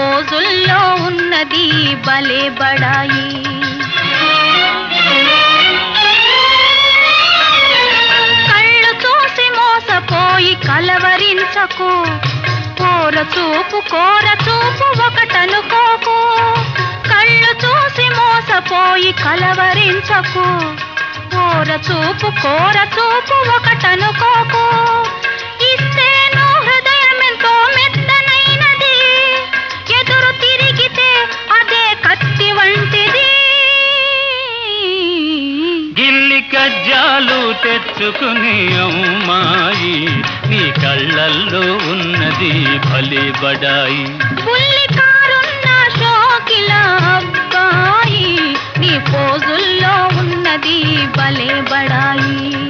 ఉన్నది భలే బడాయి. కళ్ళు చూసి మోసపోయి కలవరించకు. కోర చూపు కోర చూపు ఒకటనుకోకు. కళ్ళు చూసి మోసపోయి కలవరించకు. కోర చూపు కోర చూపు ఒకటనుకోకు. గజ్జాలు తెచ్చుకుని అమ్మాయి నీ కళ్ళల్లో ఉన్నది భలే బడాయి బుల్లి నీ పోజుల్లో ఉన్నది భలే బడాయి